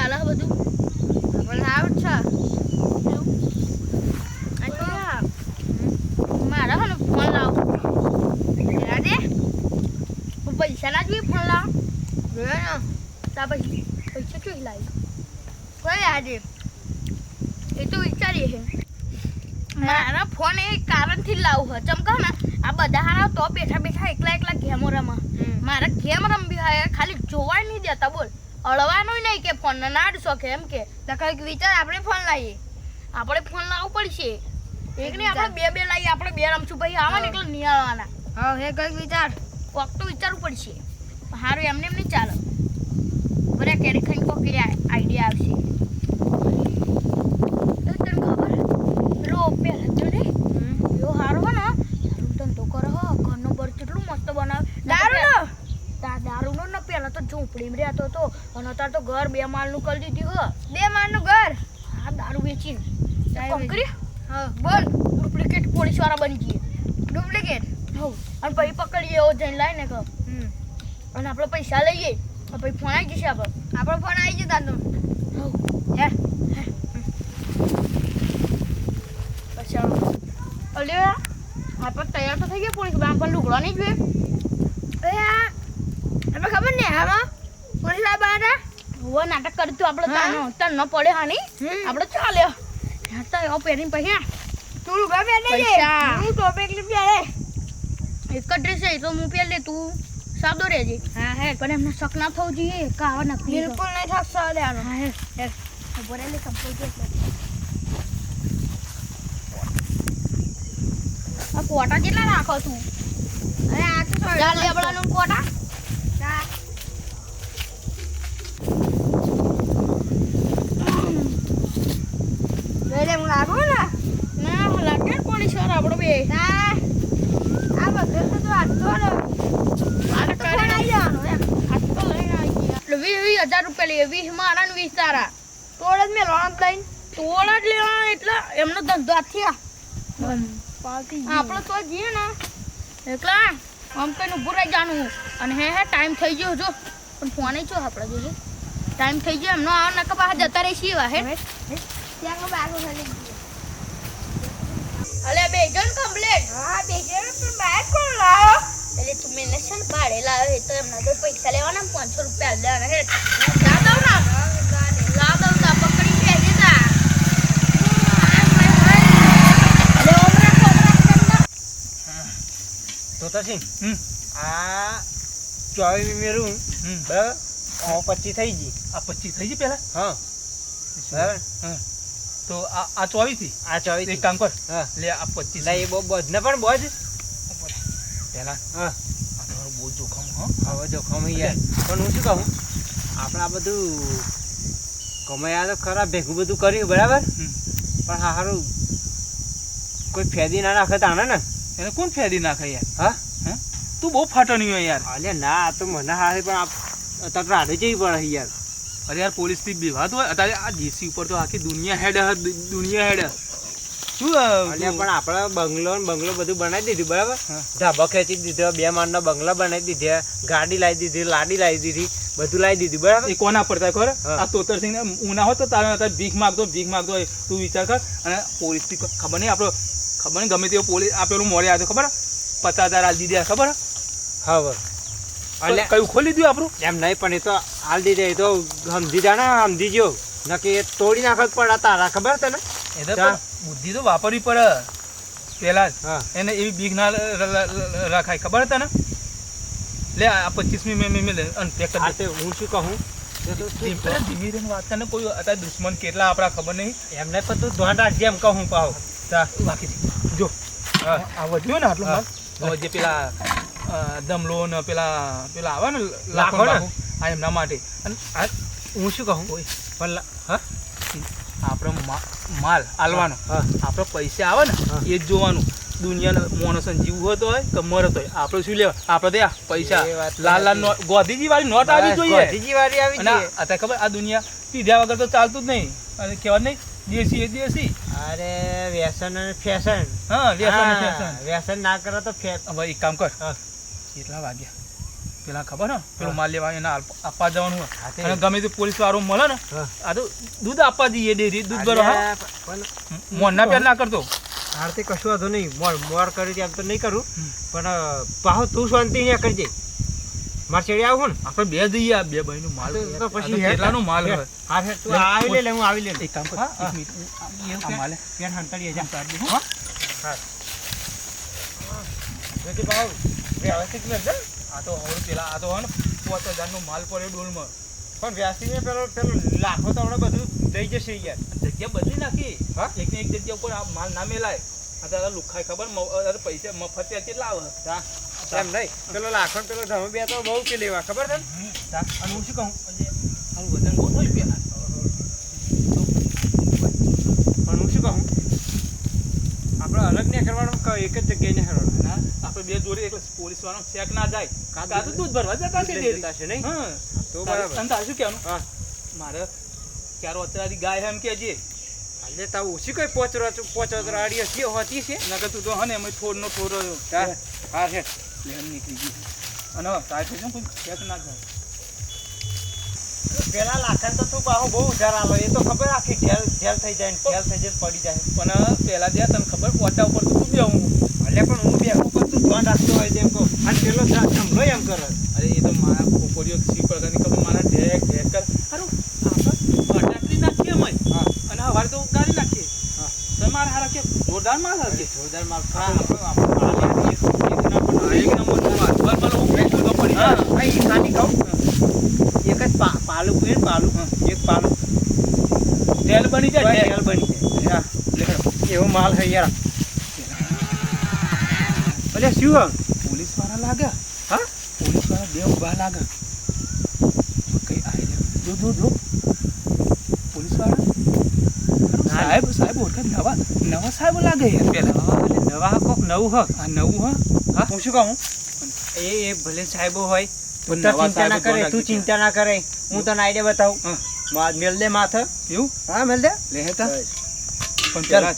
ચાલે છે. બધું મારા હને ફોન લાવ. હું પૈસા ના જોઈએ ફોન લાવ. તા પછી પૈસા ચોઈ લાવી? એ તો વિચારીએ છે મારા ફોન એ કારણથી લાવું છે ચમકા ને આ બધા હારા તો બેઠા બેઠા એકલા એકલા ગેમો રમા. મારા ગેમ રમવી હોય ખાલી જોવા નહીં દેતા બોલ અળવાનું ફોન ના શોખે એમ કે. વિચાર આપણે ફોન લાવીએ આપણે ફોન લાવવું પડશે. એક નહીં આપણે બે બે લાવીએ આપણે બે રમશું ભાઈ આવા એટલે નહીં આવવાના હા હે કંઈક વિચાર. કોક તો વિચારવું પડશે. હારું એમને એમ નહીં ચાલો. બરે કેરી ખાઈને કોક આઈડિયા આવશે તો તને ખબર પેલો પહેલા તો ને એવો હારો હો ને દારૂ ધંધો કરે હો ઘરનો બર કેટલું મસ્ત બનાવે દારૂનો? દા- દારૂનો ને પહેલા તો ઝૂંપડીમાં હતો અને અત્યારે તો ઘર બે માળનું કરી દીધું હો. બે માળનું ઘર? હા દારૂ વેચીને. કોમ કરી હા બોલ. ડુપ્લિકેટ પોલીસવાળા બની જઈએ ડુપ્લિકેટ? હવ અને પછી પકડીએ એવો જઈને લાવીને કહો. અને આપણે પૈસા લઈએ. પછી ફોન આવી જશે આપણે. આપણો ફોન આવી જશે દાદો હે. પછી અલે આપણે તૈયાર તો થઈ ગયા પોલીસ. પણ લુગડો નહીં જોઈએ એ ખબર નહીં આમાં પોલીસ બારા? આવ્યા નાટક કરી તું આપણે તાનો તન ન પડે હાની. આપણે ચાલ્યો યાર ઓ પહેરીને પછી તું લુગડા પહેરી પૈસા. હું ટોપ એકલી પહેરે એક જ ડ્રેસ તો હું પહેરી લે તું સાદો રહેજે. હા હે. પણ એમને શક ના થવું જોઈએ કે આવા નકલી બિલકુલ નહીં શક સાદે આનો હા. હે. હે બોરેલે લે એટલે. આ કોટા કેટલા રાખો તું અરે આ તો કોટા હા. વેલે હું લાગુ ને ના લાગે ને પોલીસ વાળા આપણો બે ના આ બધું તો તું આટલો ને. મારે તો આવી જવાનો એમ. હાથ લઈને આવી ગયા વીસ વીસ હજાર રૂપિયા લઈએ. વીસ મારા ને વીસ તારા. તોડ જ મેં લોન લઈને. તોડા જ લેવા એટલે એમનો ધંધો આથી આપણે તો જઈએ ને. એકલા આમ કઈ ઊભું રહી જવાનું અને હે હે ટાઈમ થઈ ગયો જો. પણ ફોન છો આપણે જોજે ટાઈમ થઈ ગયો. એમનો આવા નકા પાછા જતા રહી છીએ હે. ત્યાં બાગો ખાલી અલે બે જણ કમ્પ્લેટ હા બેજે પણ બાઈક કોણ લાવો? એટલે તું મેને છે ને ભાડે લાવ્યો એ તો એમના તો પૈસા લેવાના પાંચસો રૂપિયા લેવાના હે લા દઉં ના. લા દઉં તા પકડી ભેજે તા અલે ઓમ રાખો ઓમ રાખો તો તો છે. હમ. આ ચોવીસ મેરું હમ. બરાબર? આ પચીસ થઈ ગઈ. આ પચીસ થઈ ગઈ પેલા હા. બરાબર? તો આ આ ચોવીસથી આ ચોવીસ એક કામ કર. હા. લે આ પચીસ. લે એ બહુ બધને પણ બહુ જ. પેલા હા. તમારું બહુ જોખમ હા. હવે જોખમ યાર. પણ હું શું કહું? આપણે આ બધું કમાયા તો ખરા ભેગું બધું કર્યું બરાબર? પણ હા સારું કોઈ ફેદી ના નાખે તાણે ને? એને કોણ ફેદી નાખે યાર? હા? તું બહુ ફાટણી હોય યાર. અલે ના આ તો મને હારે પણ અત્યારે રાડે જવી પડે યાર. અરે યાર પોલીસથી વિવાદ હોય. અત્યારે આ દેશી ઉપર તો આખી દુનિયા હેડ દુનિયા હેડ શું પણ આપણે બંગલો ને બંગલો બધું બનાવી દીધું બરાબર. ધાબા ખેંચી દીધો બે માળનો બંગલા બનાવી દીધા ગાડી લાવી દીધી લાડી લાવી દીધી બધું લાવી દીધું બરાબર? એ કોના પડતા ખબર? આ તોતર સિંહ ઉના હોત તો તારે અત્યારે ભીખ માગતો ભીખ માંગતો હોય તું વિચાર કર. અને પોલીસથી ખબર નહીં આપણો ખબર નહીં ગમે તેવો પોલીસ આ પેલું મોડે આવ્યો ખબર? પચાસ હજાર આ દીધા ખબર? હા હવે અલ્યા. કયું ખોલી દીધું આપણું? એમ નહીં પણ એ તો હાલ દીધે એ તો સમજી જા. ને સમજી જો નક્કી એ તોડી નાખત પડે તારા ખબર તને? એ તો બુદ્ધિ તો વાપરવી પડે. પેલા જ. એને એવી બીક ના રખાય. ખબર તને? લે આ પચીસમી મેં મેં લે અનપેક હું શું કહું? ધીમે વાત તને કોઈ અત્યારે દુશ્મન કેટલા આપણા ખબર નહીં. એમને પણ તું ધ્યાન રાખજે એમ કહું પાવ બાકી જો. આ વધ્યો ને આટલું જે પેલા દમલો ને પેલા પેલા આવે ને લાખો આ એમના માટે. અને હું શું કહું? પણ હા? આપણો માલ આલવાનો. હા આપણો પૈસા આવે ને એ જ જોવાનું. દુનિયાના માણસો જીવ હોતો હોય કે મરત હોય. આપણે શું લેવા? આપણે ત્યાં પૈસા. લાલ લાલ ગોધીજી વાળી નોટ આવી જોઈએ. ગાંધીજી વાળી આવી જોઈએ. અત્યારે ખબર આ દુનિયા પીધા વગર તો ચાલતું જ નહીં. અને કહેવાય નહીં દેશી એ દેશી. અરે વ્યસન અને ફેશન હા વ્યસન ફેશન. વ્યસન ના કરો તો ફે હવે એક કામ કર. કેટલા વાગ્યા? પેલા ખબર ને પેલો માલ લેવા એને આપવા જવાનું હોય અને ગમે તે પોલીસ વાળો મળે ને આ તો દૂધ આપવા જઈએ ડેરી દૂધ ભરો હા? અરે, પણ મોરના પેર ના કરતો? આરતી કશું વાંધો નહીં. મોર મોર કરી દે એમ તો નહીં કરું. પણ પાહો તું શાંતિ ને કરજે મારે છેડી આવું ને? આપણે બે જઈએ આ બે ભાઈનો માલ. તો- પછી. કેટલાનો માલ. હોય? હા તું આવી લે લે હું આવી લે. એક કામ કર એક મિનિટ. હું આ- માલે. પેન હંતાડી જા હા. હા. હો. પાહો વ્યવસ્થિત મેળજે. આ તો હવે પેલા આ તો હોય ને પાંચ હજારનો માલ પડ્યો ડોલમાં. પણ વ્યવસ્થિત ને પેલો પેલો લાખો તો હમણાં બધું દઈ જશે યાર. જગ્યા બદલી નાખી. હા? એક ને એક જગ્યા ઉપર આ માલ ના મેલાય. આ તારા લુખાય ખબર પૈસે મફત કેટલા આવે? તા એમ નહીં. પેલો લાખો પેલો ધમ બે તો બહુ કે લેવા ખબર છે અને હું શું કહું? આનું વજન બહુ થયું પણ હું શું કહું? આપણે અલગ ને કરવાનું એક જ જગ્યાએ ને કરવાનું ના, આપણે બે જોડે એટલે પોલીસ વાળો ચેક ના જાય. કાં તો દૂધ ભરવા જતા છે નહીં? હા. તો બરાબર. તારે શું કહેવાનું? હા. મારે ચારો અત્યારે ગાય એમ કેજે એટલે તાવ ઓછી કઈ પોચરો પોચરો આડી હસી હોતી છે નકર તું તો હને એમાં થોડનો થોડો હા હા છે. લેન નીકળી ગયું. અને તારે થઈ કોઈ ચેક ના જાય પેલા લાખન તો તું પાહો બહુ ઉધાર આલો એ તો ખબર આખી ઢેલ ઢેલ થઈ જાય ને ઢેલ થઈ જાય પડી જાય. પણ પેલા જ્યાં તને ખબર પોટા ઉપર તો તું બેહું. એટલે પણ હું બે ઉપર તું ધ્યાન રાખતો હોય તેમ કહું. અને પેલો જમલો એમ કરે. અરે એ તો મારા ખોખરીઓ સી પ્રકારની ખબર? મારા ઢેક ઢેક કર. હારું આપણે નાખીએ અને હવારે તો ગાડી નાખીએ. તો મારા હારા કે જોરદાર માર હશે જોરદાર હા, આપણે- એક નંબર માલ. બરાબર, હું પડી જાય. હા એ ખાલી કહું એક જ પાલું ને પાલું. એક પાલું. તેલ બની જાય? તેલ. બની જાય. એવો માલ છે યાર. અલ્યા શું હે? પોલીસવાળા લાગે? હા? પોલીસવાળા બે ઊભા લાગે. કઈ રહ્યા. જો જો જો પોલીસવાળા સાહેબ સાહેબ ઓળખા નવા નવા સાહેબ લાગે યાર પેલા. નવા કોક નવું હ. આ નવું હા? હા? હું શું કહું? એ એ ભલે સાહેબો હોય તું ચિંતા ના કરે તું ચિંતા ના કરે. હું તને આઈડિયા બતાવું. મેલ દે માથે. એવું? હા મેલ દે. લે હેતા. પણ પેલા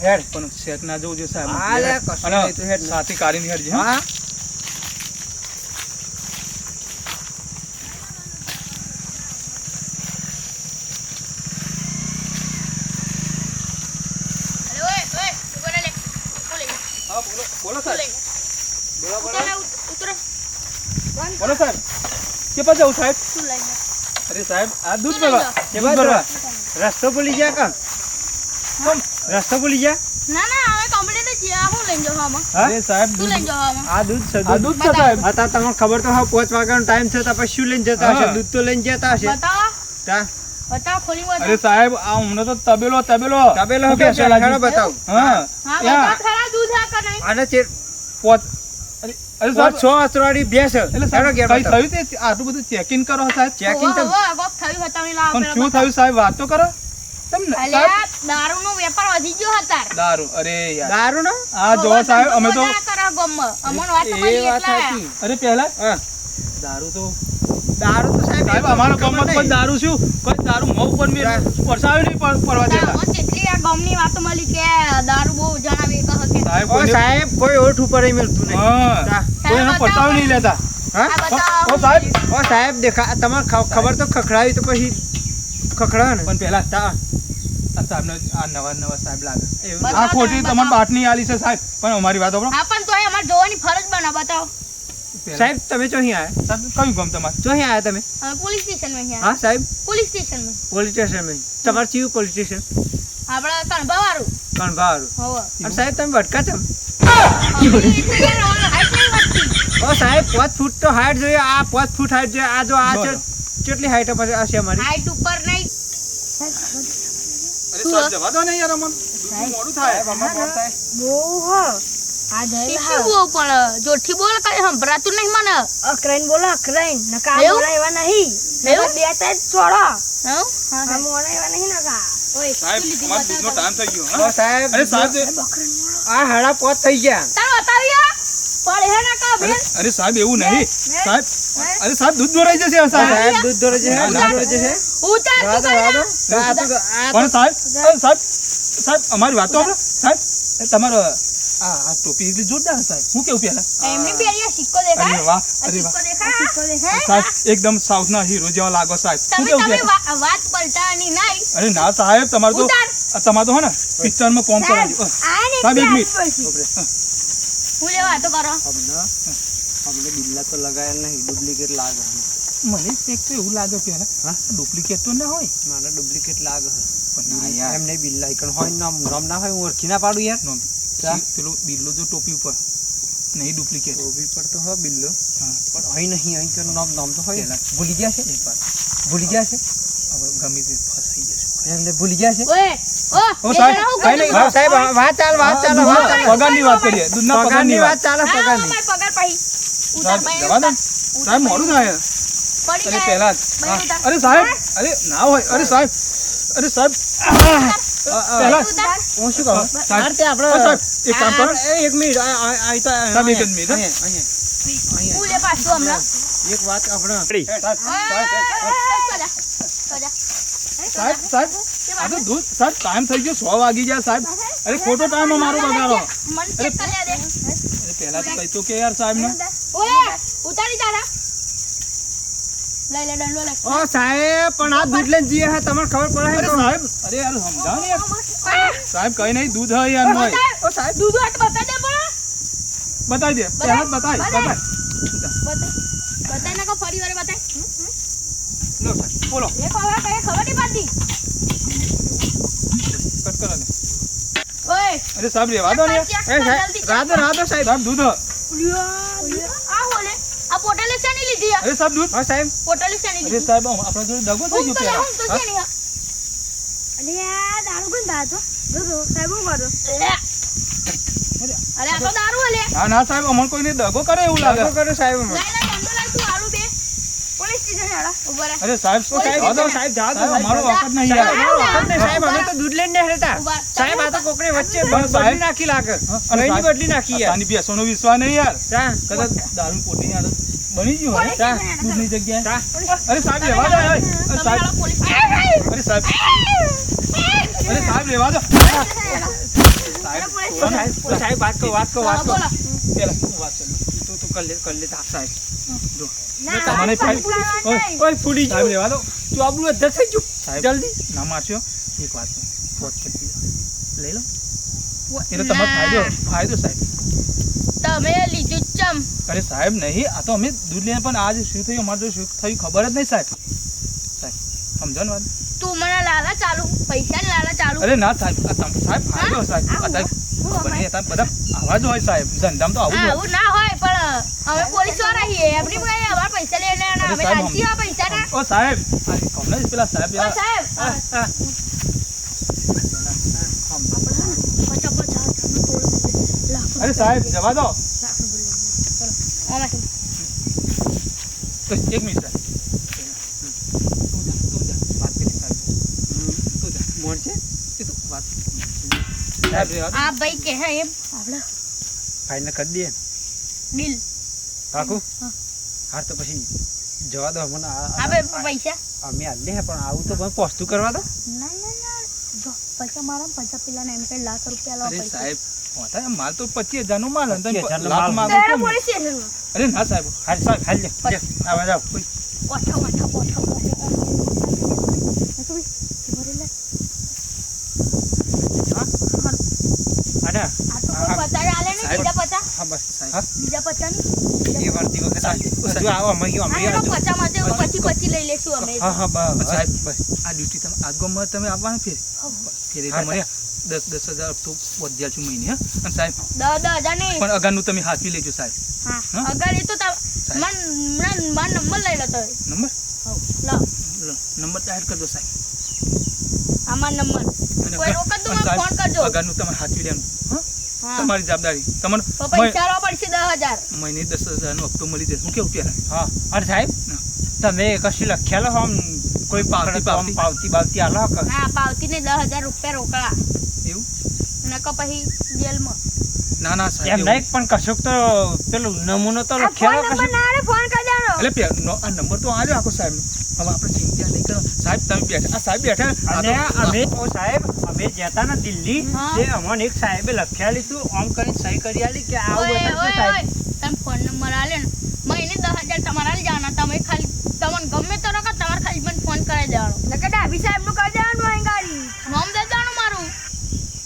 હેડ. પણ સેટ ના જવું જોઈએ સાહેબ. હા લે કશું નહીં, તું હેડ. સાથી કાઢીને હેડજે હા. હા. અરે ઓય ઓય ઊભો રહે લે. ઊભો લે. હા બોલો. બોલો સાહેબ. લે. બોલો ઉતરો. બોલો સાહેબ. કે પાસે આવું સાહેબ? અરે સાહેબ આ દૂધ ભરવા કે દૂધ ભરવા. રસ્તો ભૂલી ગયા કા? કેમ? રસ્તો ભૂલી ગયા? ના ના હવે કમ્પ્લીટ જ છે આ જાવ આમાં. અરે સાહેબ શું લઈને જાવ આમાં? આ દૂધ છે આ દૂધ. દૂધ છે સાહેબ. હા તમને ખબર તો હા પાંચ વાગ્યાનો ટાઈમ છે તો પછી શું લઈને જતા હશે? દૂધ તો લઈને જતા હશે. બતાવો. તા. બતાવો ખોલી અરે સાહેબ આ હમણાં તો તબેલો તબેલો. તબેલો કે છે લાજી? બતાવ. હા. બતાવો ખરા દૂધ ચેર પોત અરે સાહેબ છ અસરાડી ભેંસ એટલે સાહેબ ઘેર કઈ બતાવ. થયું તે? આટલું બધું ચેકિંગ કરો સાહેબ. ચેકિંગ તો હોવે, હોવે, કોક થયું હતું, પણ શું થયું સાહેબ? વાત તો કરો. તમને સાહેબ અલ્યા, વેપાર વધી ગયો હતા દારૂ અરે યાર. દારૂ નો આ જો સાહેબ અમે તો અમોન વાત એ મળી વાત એટલા સાચી. અરે પહેલા? દારૂ તો દારૂ તો સાહેબ અમારો ગમત નહીં. દારૂ શું? કોઈ દારૂ મોં ઉપર મેં સાહેબ. નહીં પરવા દેતા. અમોન આ ગામની વાતો મળી કે દારૂ બહુ જણા વેચતા હશે સાહેબ ઓ સાહેબ કોઈ ઓઠ ઉપર મળતું નહીં. કોઈ એનો પરસાવે નહીં લેતા. હા? ઓ સાહેબ ઓ સાહેબ દેખા તમારે ખબર તો ખખડાવી તો પછી ખખડા ને. પણ પહેલા તા આ આ નવા નવા સાહેબ લાગે. આ ખોટી તમારી બતાવો. બાટની આલી છે સાહેબ. પણ અમારી વાત સાંભળો હા પણ તોય અમારે જોવાની ફરજ બને બતાવો. સાહેબ તમે ચોહી આયા. સાહેબ કયું ગામ તમારે? ચોહી આયા તમે. પોલીસ સ્ટેશનમાં અહીંયા. હા સાહેબ. પોલીસ સ્ટેશનમાં. પોલીસ સ્ટેશન તમારે ચીયું પોલીસ સ્ટેશન? આપણે અને સાહેબ તમે ભટકા છો. ઓ સાહેબ પાંચ ફૂટ તો હાઈટ જોઈએ. આ પાંચ ફૂટ હાઈટ જોઈએ. આ જો આ છે. કેટલી હાઈટ પછી આ અમારી? હાઈટ ઉપર નહીં. અરે સાહેબ જવા દો ને યાર અમને. મોડું થાય. બહુ હ. આ બહુ પણ જોઠી બોલ કઈ સંભળાતું નહીં મને. અકરાઈન બોલો અકરાઈન. નકા આ એવા નહીં. બે ત્રણ છોડો. હા મોણા એવા નહીં નકા. સાહેબ અમારો દૂધનો ટાઈમ થઈ ગયો હા? સાહેબ અરે સાહેબ આ હાડા પોત થઈ ગયા. તાર બતાવી પણ હે ના કા બેન? અરે સાહેબ એવું નહીં. સાહેબ અરે સાહેબ દૂધ દોરાઈ જશે સાહેબ સાહેબ દૂધ દોરે છે ના, દૂધ ના. દોરે ઉતાર તું પણ સાહેબ સાહેબ સાહેબ અમારી વાત તો સાહેબ તમારો આ આ ટોપી એટલી જોરદાર સાહેબ. હું કેવું પેલા એમની પેરીએ સિક્કો અરે વાહ અરે વાહ. સિક્કો દેખાય સાહેબ એકદમ સાઉથના હીરો જેવા લાગો સાહેબ. શું કેવું તમે પેલા વાત પલટાની નહીં. અરે ના સાહેબ તમારે તો. તમારે તો હે ને પિક્ચરમાં કોમ કરાવજો સાહેબ એક મિનિટ. હું. લેવા તો કરો? અમને અમને બિલ્લા તો લગાયા નહીં ડુપ્લિકેટ લાગે. મને એક તો એવું લાગે કે હા? ડુપ્લિકેટ તો ના હોય. મને ડુપ્લિકેટ લાગે. પણ ના યાર. એમ નહીં બિલ્લા ઇકણ હોય નામ નામ ના હોય હું ઓળખી ના પાડું યાર. નો? પેલો બિલ્લો જો ટોપી ઉપર. નહીં ડુપ્લિકેટ. ટોપી પર તો હા બિલ્લો. હા. પણ અહીં નહીં અહીં તો નામ નામ તો હોય. ભૂલી ગયા છે? એક વાત. ભૂલી ગયા છે? હવે ગમે તે ફસાઈ જશું. એમને ભૂલી ગયા છે? ઓ ઓ સાહેબ. સાહેબ વાત ચાલ વાત ચાલ વાત ચાલ. પગારની વાત કરીએ. દૂધના પગારની વાત. ચાલ પગારની. પગાર પાહી. ઉતાર. ઉતાર. સાહેબ મોડું થાય અરે પહેલા. અરે સાહેબ અરે ના હોય. અરે સાહેબ અરે સાહેબ. પહેલા હું શું કહું સાહેબ, તે આપણે એક કામ કરો. આ- આ- એક મિનિટ આ- આ- આ- આ- આ- સાહેબ, એક મિનિટ, અહીંયા, અહીંયા. પાછું હમણાં. એક વાત આપણે સાહેબ, સાહેબ, સજા. સજા. સાહેબ સાહેબ આ તો દૂધ સાહેબ ટાઈમ થઈ ગયો સો વાગી ગયા સાહેબ અરે ખોટો ટાઈમ અમારો બગાડો. અરે પહેલા તો કઈ તો કે યાર સાહેબ ને ઓય, ઉતારી તારા. લઈ લે દંડો લે. ઓ સાહેબ પણ આ દૂધ લઈને જઈએ હે તમને ખબર પડે હે સાહેબ અરે યાર સમજાવો ને સાહેબ કઈ નહીં દૂધ હોય યાર મોય ઓ સાહેબ દૂધ હાથ બતાઈ દે પણ. બતાવી દે પહેલા જ બતાવી બતાય. બતાય. બતાય નાખો ફરી વાર બતાય. લો સાહેબ બોલો એ ખબર કઈ ખબર નહીં પડતી. કટ કરો ને ઓય, અરે સાહેબ રેવા દો ને એ સાહેબ રાધો રાધો સાહેબ સાહેબ દૂધ હોલે. આ પોટલે શાની લીધી અરે સાહેબ દૂધ. હા સાહેબ. પોટલે શાની અરે સાહેબ આપણા જોડે દગો થઈ ગયો હું તો અરે આ દારૂ કોણ ભાતો જો જો સાહેબ હું કરો અરે આ તો દારૂ અલે ના ના સાહેબ અમન કોઈને દગો કરે એવું લાગે. દગો કરો સાહેબ દંડો લાય તું. પોલીસ સ્ટેશન હેડા ઊભો રહે. અરે સાહેબ શું સાહેબ. સાહેબ જા તો અમારો વખત નહીં યાર અમારો વખત નહીં, સાહેબ અમે તો દૂધ લઈને રહેતા સાહેબ આ તો કોકને વચ્ચે બદલી નાખી લાગે. અને એની બદલી નાખી યાર. આની બેસોનો વિશ્વાસ નહીં યાર. ચા કદાચ દારૂ પોટી યાર બની ગયું હોય. ચા દૂધની જગ્યાએ. ચા અરે સાહેબ લેવા દો. અરે સાહેબ. અરે સાહેબ. અરે સાહેબ લેવા દો. સાહેબ સાહેબ વાત કહો વાત કહો વાત કહો પેલા વાત કરું તું તું કર લે કર લે તા સાહેબ. મને ઓય ઓય ફૂડી સાહેબ ગયું દો. તું આપણું થઈ ગયું? સાહેબ જલ્દી. ના મારશો એક વાત પોત પતી લઈ લો. એટલે તમારો ફાયદો ફાયદો સાહેબ. તમે લીધું ચમ. અરે સાહેબ નહીં. આ તો અમે દૂધ લઈને પણ આજે શું થયું? અમારે જો શું થયું ખબર જ નહીં સાહેબ. સાહેબ સમજો ને વાત. તું મને લાલા ચાલુ પૈસા ને લાલા ચાલુ. અરે ના સાહેબ સાહેબ ફાયદો સાહેબ. બધા આવા જ હોય સાહેબ. ધંધામાં તો આવું ના હોય. અમે પોલીસવાળા છે એમની પાસે અમારા પૈસા અરે અમે સાહેબ, લાલચી આ પૈસા ના ઓ સાહેબ કોને પેલા સાહેબ? ઓ સાહેબ. અરે સાહેબ જવા દો. એક મિનિટ મોણ છે એ તો વાત સાહેબ. આ ભાઈ કે હે એમ. આપણે ફાઇનલ કરી દઈએ. ડીલ કાકુ? હા. તો પછી જવા દો મને. આ- પૈસા? અમે આલે હે પણ આવું તો મને પોસ્તું કરવા દો. ના ના ના. જો પૈસા મારા પૈસા પેલા ને એમ કે લાખ રૂપિયા લો પૈસા. સાહેબ હોતા માલ તો પચીસ હજાર નો માલ હતો ને. 25,000 નો લાખ સ્ટેશન અરે ના સાહેબ. હાલ સાહેબ હાલ લે. આવા જાવ ઓઠો ઓઠો ઓઠો આડા આ તો કોઈ પચાસ આલે ને. સાહેબ. બીજા પચાસ. હા બસ હા? બીજા પચાસની એ વર્તી વખત સાહેબ. જો આવો અમે ગયો અમે આ એનો ગયો પચાસમાં તે પછી પછી લઈ લેશું અમે. હા હા બસ સાહેબ બસ. આ ડ્યુટી તમે આવવાના ફેર? ફેર દસ દસ હજાર તો વધ્યા છું મહિને હા? અને સાહેબ દસ દસ હજાર નહીં. પણ અગારનું તમે હાથી લેજો સાહેબ. હા? અગર એ તો. મન મન મન નંબર લઈ લો તો નંબર? લો. લો, નંબર ડાયલ કરજો સાહેબ. આમાં નંબર. કોઈ અગર- તો મને ફોન કરજો. અગારનું તમારે હાથવી લેવાનું. હા? હા. તમારી જવાબદારી. તમને તો પૈસા પડશે દસ હજાર. મહિને દસ હજારનો હપ્તો મળી જશે. હું કેવું પહેલા હા. અને સાહેબ તમે કશું લખ્યા આમ કોઈ પાવતી, પાવતી. પાવતી. પાવતી આલો હા પાવતી ને દસ હજાર રૂપિયા રોકડા. એવું? ને કો પછી જેલમાં. ના ના સાહેબ એમ નહીં પણ કશુંક તો પેલું નમૂનો તો લખેલો નંબર કશુંક ના આલે ફોન કરી દેવાનો એટલે આ નંબર તો આલ્યો આખો સાહેબ હવે આપણે ચિંતા નહીં કરો સાહેબ તમે બેઠા આ સાહેબ બેઠા. અને અમે ઓ સાહેબ અમે જતા ને દિલ્હી. અમને એક સાહેબે લખેલી તું આમ કરીને સહી કરી આલી કે આવું ઓય સાહેબ. તમે ફોન નંબર આલે ને મહિને દસ હજાર તમારા આલી જવાના તમે ખાલી તમને ગમે તો રકો તમારે ખાલી મને ફોન કરાવી દેવાનો નકર ડાભી સાહેબનું કરી દેવાનું અહીં ગાડી નામ દે દેવાનું મારું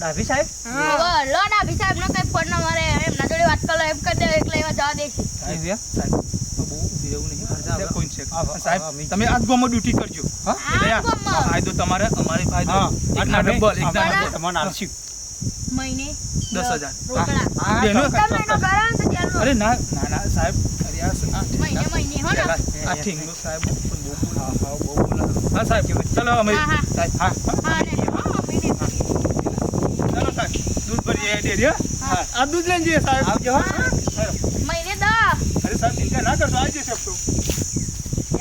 ડાભી સાહેબ? હવે લો ડાભી સાહેબ નો કઈ ફોન નંબર હે એમના જોડે વાત કરો એમ કરી દે એટલે એવા જવા દે સાહેબ, સાહેબ. હા. હા, હા, હા, તમે આજ ગામમાં ડ્યુટી કરજો. હા? ફાયદો તમારે અમારે ફાયદો હા એકના ડબલ એકના અમે ડબલ. તમને આલશું. મહિને દસ હજાર. રોકડા. હા, બેનો, ચોક્કસ, તમે એનો ચોક્કસ. કરાવો ને તો જેલમાં. અરે ના ના ના સાહેબ હો ને. સાહેબ. હા, હા. હા ચલો અમે હા, હા. સાહેબ હા હા ને હા મહિને ચલો સાહેબ ડેરી હા? આ દૂધ લઈને જઈએ સાહેબ. આવજો. મહિને દસ અરે સાહેબ ચિંતા ના કરશો આવી જશે તો